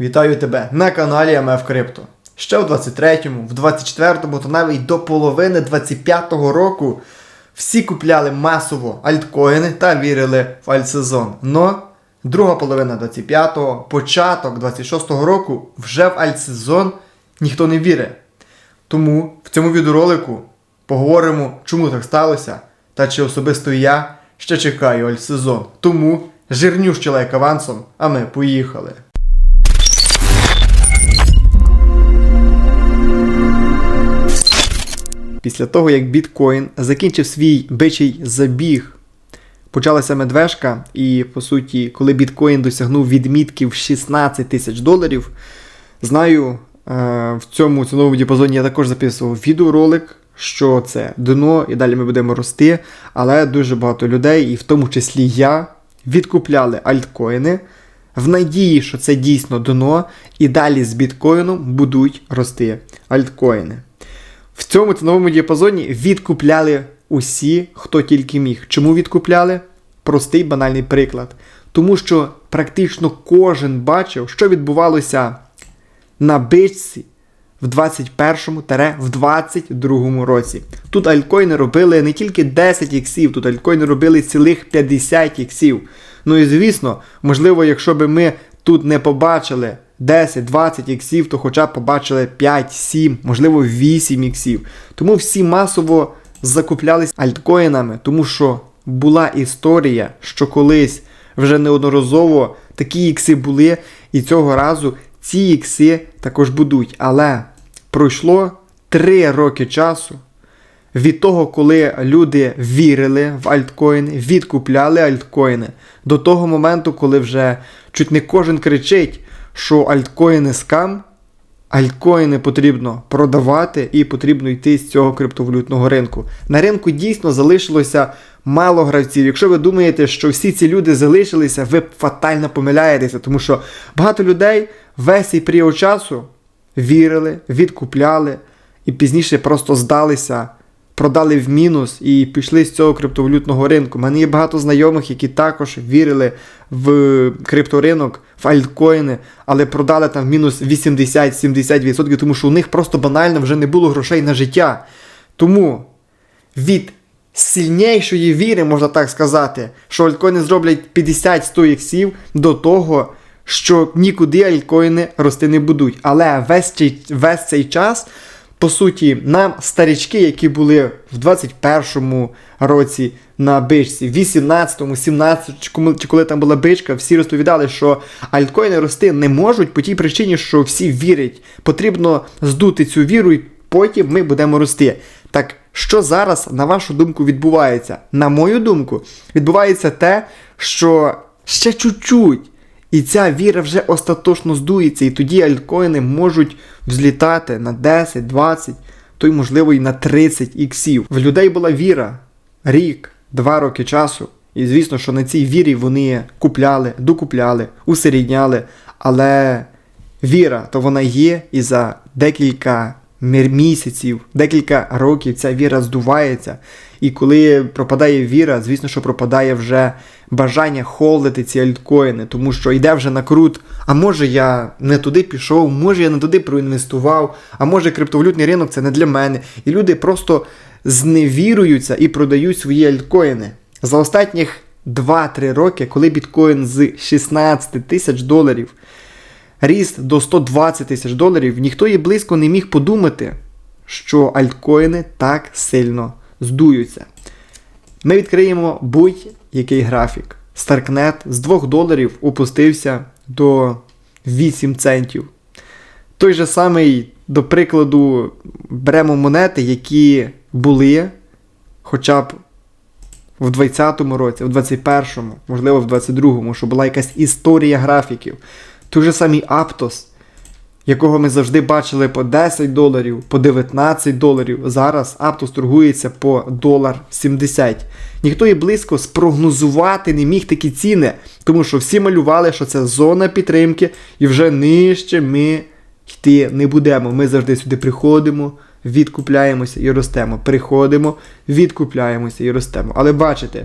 Вітаю тебе на каналі МФ Крипто. Ще в 23-му, в 24-му та навіть до половини 25-го року всі купляли масово альткоїни та вірили в альтсезон. Но друга половина 25-го, початок 26-го року вже в альтсезон ніхто не вірить. Тому в цьому відеоролику поговоримо, чому так сталося, та чи особисто я ще чекаю альтсезон. Тому жирнющий лайк авансом, а ми поїхали. Після того, як біткоін закінчив свій бичий забіг, почалася медвежка, і по суті, коли біткоін досягнув відмітки в 16 тисяч доларів, знаю, е, в цьому ціновому діапазоні я також записував відеоролик, що це дно, і далі ми будемо рости. Але дуже багато людей, і в тому числі я, відкупляли альткоїни в надії, що це дійсно дно, і далі з біткоїном будуть рости альткоїни. В цьому ціновому діапазоні відкупляли усі, хто тільки міг. Чому відкупляли? Простий банальний приклад. Тому що практично кожен бачив, що відбувалося на бичці в 21-му в 22-му році. Тут альткоїни робили не тільки 10 іксів, тут альткоїни робили цілих 50 іксів. Ну і звісно, можливо, якщо би ми тут не побачили 10-20 іксів, то хоча б побачили 5-7, можливо 8 іксів. Тому всі масово закуплялись альткоїнами, тому що була історія, що колись вже неодноразово такі ікси були, і цього разу ці ікси також будуть. Але пройшло 3 роки часу. Від того, коли люди вірили в альткоїни, відкупляли альткоїни, до того моменту, коли вже чуть не кожен кричить, що альткоїни скам, альткоїни потрібно продавати і потрібно йти з цього криптовалютного ринку. На ринку дійсно залишилося мало гравців. Якщо ви думаєте, що всі ці люди залишилися, ви фатально помиляєтеся, тому що багато людей весь цей період часу вірили, відкупляли і пізніше просто здалися. Продали в мінус і пішли з цього криптовалютного ринку. У мене є багато знайомих, які також вірили в крипторинок, в альткоїни, але продали там в мінус 80-70%, тому що у них просто банально вже не було грошей на життя. Тому від сильнішої віри, можна так сказати, що альткоїни зроблять 50-100 іксів до того, що нікуди альткоїни рости не будуть. Але весь цей, весь цей час. По суті, нам старічки, які були в 21-му році на бичці, в 18-му, 17-му, чи коли там була бичка, всі розповідали, що альткоїни рости не можуть по тій причині, що всі вірять. Потрібно здути цю віру, і потім ми будемо рости. Так що зараз, на вашу думку, відбувається? На мою думку, відбувається те, що ще чуть-чуть. І ця віра вже остаточно здується, і тоді альткоїни можуть взлітати на 10, 20, то й можливо і на 30 іксів. В людей була віра рік, два роки часу. І звісно, що на цій вірі вони купляли, докупляли, усерідняли. Але віра, то вона є, і за декілька місяців, декілька років ця віра здувається. І коли пропадає віра, звісно, що пропадає вже бажання холдити ці альткоїни, тому що йде вже на крут. А може я не туди пішов, може я не туди проінвестував, а може криптовалютний ринок це не для мене. І люди просто зневіруються і продають свої альткоїни. За останніх 2-3 роки, коли біткоін з 16 тисяч доларів ріст до 120 тисяч доларів, ніхто і близько не міг подумати, що альткоїни так сильно здуються. Ми відкриємо будь-який графік. Старкнет з 2 доларів опустився до 8 центів. Той же самий, до прикладу, беремо монети, які були хоча б в 20-му році, в 21-му, можливо, в 22-му, що була якась історія графіків. Той же самий Аптос, якого ми завжди бачили по 10 доларів, по 19 доларів. Зараз Аптос торгується по долар 70. Ніхто і близько спрогнозувати не міг такі ціни, тому що всі малювали, що це зона підтримки, і вже нижче ми йти не будемо. Ми завжди сюди приходимо, відкупляємося і ростемо. Приходимо, відкупляємося і ростемо. Але бачите,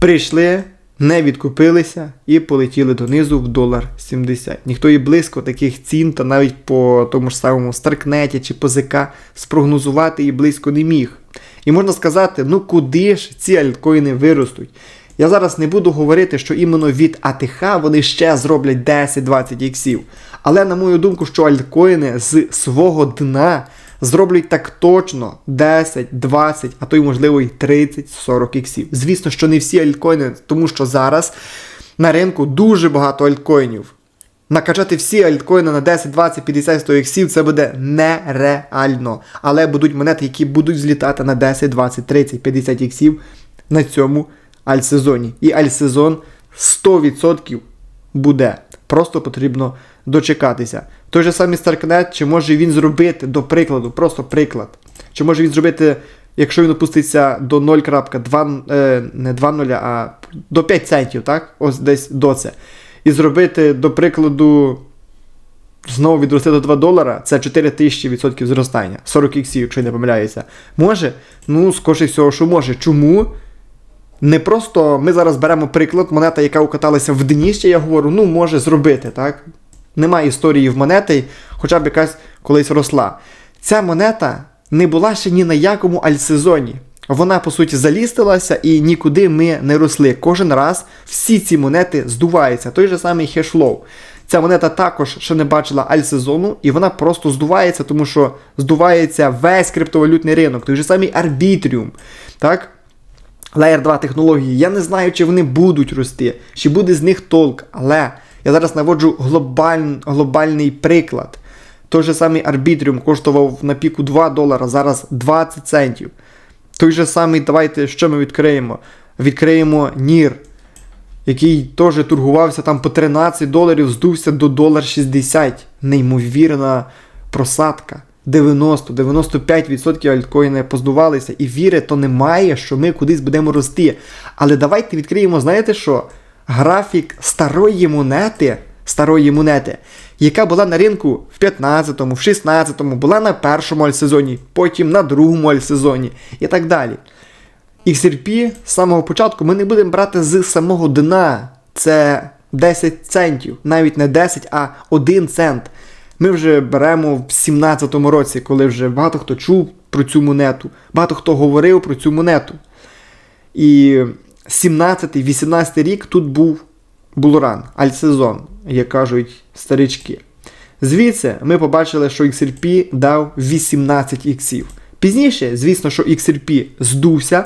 прийшли, не відкупилися і полетіли донизу в долар 70. Ніхто і близько таких цін, та навіть по тому ж самому Старкнеті чи по ЗК спрогнозувати і близько не міг. І можна сказати, ну куди ж ці альткоїни виростуть? Я зараз не буду говорити, що іменно від АТХ вони ще зроблять 10-20 іксів. Але на мою думку, що альткоїни з свого дна зроблять так точно 10, 20, а то й можливо і 30-40 іксів. Звісно, що не всі альткоїни, тому що зараз на ринку дуже багато альткоїнів. Накачати всі альткоїни на 10, 20, 50, 100 іксів це буде нереально. Але будуть монети, які будуть злітати на 10, 20, 30, 50 іксів на цьому альсезоні. І альсезон 100% буде. Просто потрібно дочекатися. Той же самий Старкнет, чи може він зробити, до прикладу, просто приклад. Чи може він зробити, якщо він опуститься до 0.2, е, не 2.0, а до 5 центів, так? Ось десь до це. І зробити, до прикладу, знову відрости до 2 долара, це 4 тисячі відсотків зростання. 40 іксів, якщо я не помиляюся. Може? Ну, скоріше всього, що може. Чому? Не просто ми зараз беремо приклад, монета, яка укаталася в дні, ще я говорю, ну може зробити, так? Немає історії в монети, хоча б якась колись росла. Ця монета не була ще ні на якому альсезоні. Вона, по суті, залістилася і нікуди ми не росли. Кожен раз всі ці монети здуваються. Той же самий хешлоу. Ця монета також ще не бачила альсезону, і вона просто здувається, тому що здувається весь криптовалютний ринок, той же самий арбітріум. Так? Layer 2 технології. Я не знаю, чи вони будуть рости, чи буде з них толк, але я зараз наводжу глобаль, глобальний приклад. Той же самий арбітріум коштував на піку 2 долара, зараз 20 центів. Той же самий, давайте, що ми відкриємо? Відкриємо NIR, який теж торгувався там по 13 доларів, здувся до долар 60. Неймовірна просадка. 90-95% альткоїни поздувалися, і віри то немає, що ми кудись будемо рости. Але давайте відкриємо, знаєте що? Графік старої монети, старої монети, яка була на ринку в 15-му, в 16-му, була на першому альсезоні, потім на другому альсезоні і так далі. XRP з самого початку ми не будемо брати з самого дна. Це 10 центів, навіть не 10, а 1 цент. Ми вже беремо в 17-му році, коли вже багато хто чув про цю монету, багато хто говорив про цю монету. І 17-18 рік тут був булран, альсезон, як кажуть старички. Звідси ми побачили, що XRP дав 18 іксів. Пізніше, звісно, що XRP здувся.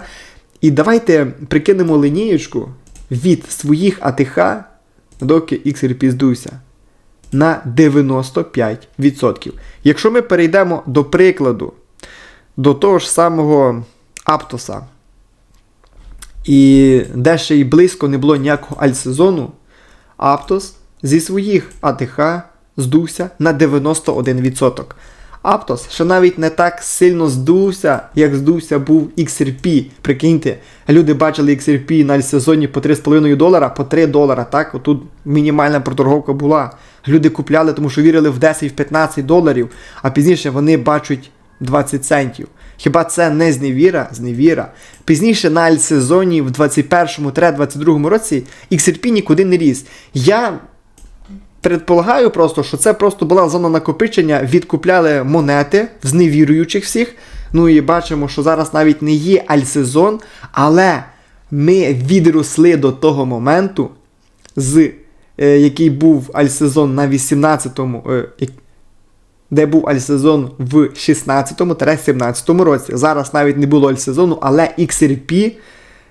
І давайте прикинемо лінієчку від своїх АТХ, доки XRP здувся на 95%. Якщо ми перейдемо до прикладу, до того ж самого Аптоса, і де ще й близько не було ніякого альсезону, Аптос зі своїх АТХ здувся на 91%. Аптос ще навіть не так сильно здувся, як здувся був XRP. Прикиньте, люди бачили XRP на сезоні по 3,5 долара, по 3 долара. Так, отут мінімальна проторговка була. Люди купляли, тому що вірили в 10-15 доларів, а пізніше вони бачать 20 центів. Хіба це не зневіра? Зневіра. Пізніше на альсезоні в 21-22 році XRP нікуди не ріс. Я предполагаю просто, що це просто була зона накопичення, відкупляли монети в зневіруючих всіх. Ну і бачимо, що зараз навіть не є альсезон, але ми відросли до того моменту, з е, який був альсезон на 18-му, е, де був альсезон в 16-17 році. Зараз навіть не було альсезону, але XRP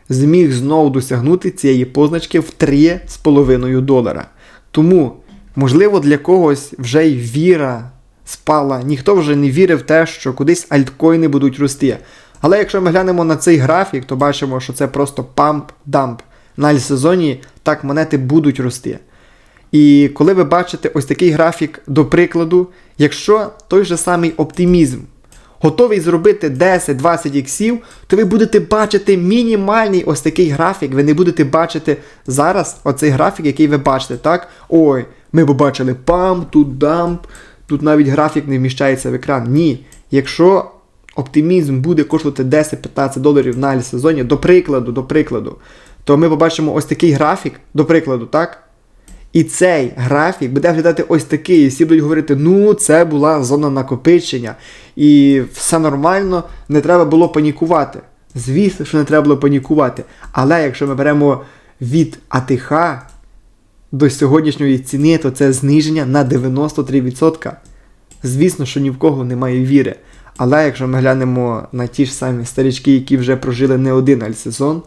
зміг знову досягнути цієї позначки в 3,5 долара. Тому Можливо, для когось вже й віра спала, ніхто вже не вірив в те, що кудись альткоїни будуть рости. Але якщо ми глянемо на цей графік, то бачимо, що це просто памп-дамп. На альсезоні так монети будуть рости. І коли ви бачите ось такий графік, до прикладу, якщо той же самий оптимізм готовий зробити 10-20 іксів, то ви будете бачити мінімальний ось такий графік. Ви не будете бачити зараз оцей графік, який ви бачите, так? Ой, ми побачили пам, тут дамп, тут навіть графік не вміщається в екран. Ні. Якщо оптимізм буде коштувати 10-15 доларів на сезоні, до прикладу, до прикладу, то ми побачимо ось такий графік, до прикладу, так? І цей графік буде виглядати ось такий. І всі будуть говорити, ну, це була зона накопичення, і все нормально, не треба було панікувати. Звісно, що не треба було панікувати. Але якщо ми беремо від АТХ до сьогоднішньої ціни, то це зниження на 93%. Звісно, що ні в кого немає віри. Але якщо ми глянемо на ті ж самі старічки, які вже прожили не один альсезон,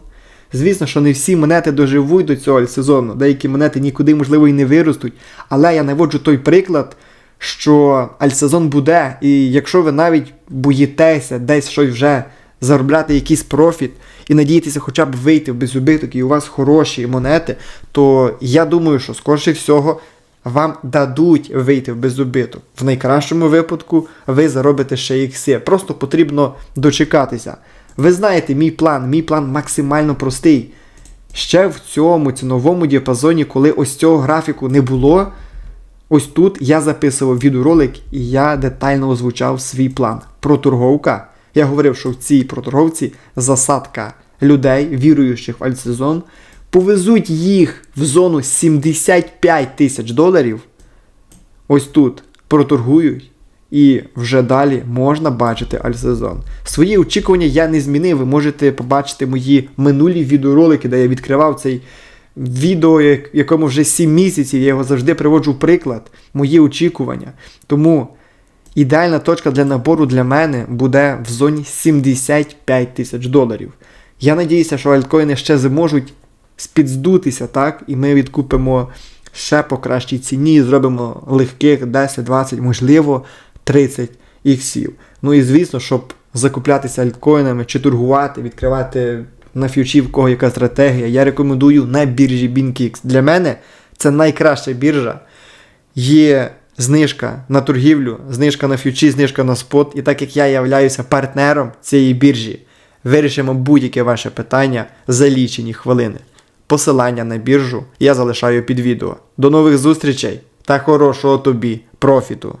звісно, що не всі монети доживуть до цього альсезону, деякі монети нікуди, можливо, і не виростуть. Але я наводжу той приклад, що альсезон буде, і якщо ви навіть боїтеся десь щось вже заробляти якийсь профіт і надіятися хоча б вийти в безубиток, і у вас хороші монети, то я думаю, що скорше всього вам дадуть вийти в безубиток. В найкращому випадку ви заробите ще ікси. Просто потрібно дочекатися. Ви знаєте, мій план, мій план максимально простий. Ще в цьому ціновому діапазоні, коли ось цього графіку не було, ось тут я записував відеоролик і я детально озвучав свій план. Проторговка. Я говорив, що в цій проторговці засадка людей, віруючих в альтсезон, повезуть їх в зону 75 тисяч доларів. Ось тут проторгують. І вже далі можна бачити альсезон. Свої очікування я не змінив. Ви можете побачити мої минулі відеоролики, де я відкривав цей відео, якому вже 7 місяців. Я його завжди приводжу приклад. Мої очікування. Тому ідеальна точка для набору для мене буде в зоні 75 тисяч доларів. Я надіюся, що альткоїни ще зможуть спідздутися, так? І ми відкупимо ще по кращій ціні, зробимо легких 10, 20, можливо, 30 іксів. Ну і звісно, щоб закуплятися альткоїнами чи торгувати, відкривати на фьючі, в кого яка стратегія, я рекомендую на біржі BinKix. Для мене це найкраща біржа. Є знижка на торгівлю, знижка на фьючі, знижка на спот. І так як я являюся партнером цієї біржі, вирішимо будь-яке ваше питання за лічені хвилини. Посилання на біржу я залишаю під відео. До нових зустрічей та хорошого тобі профіту!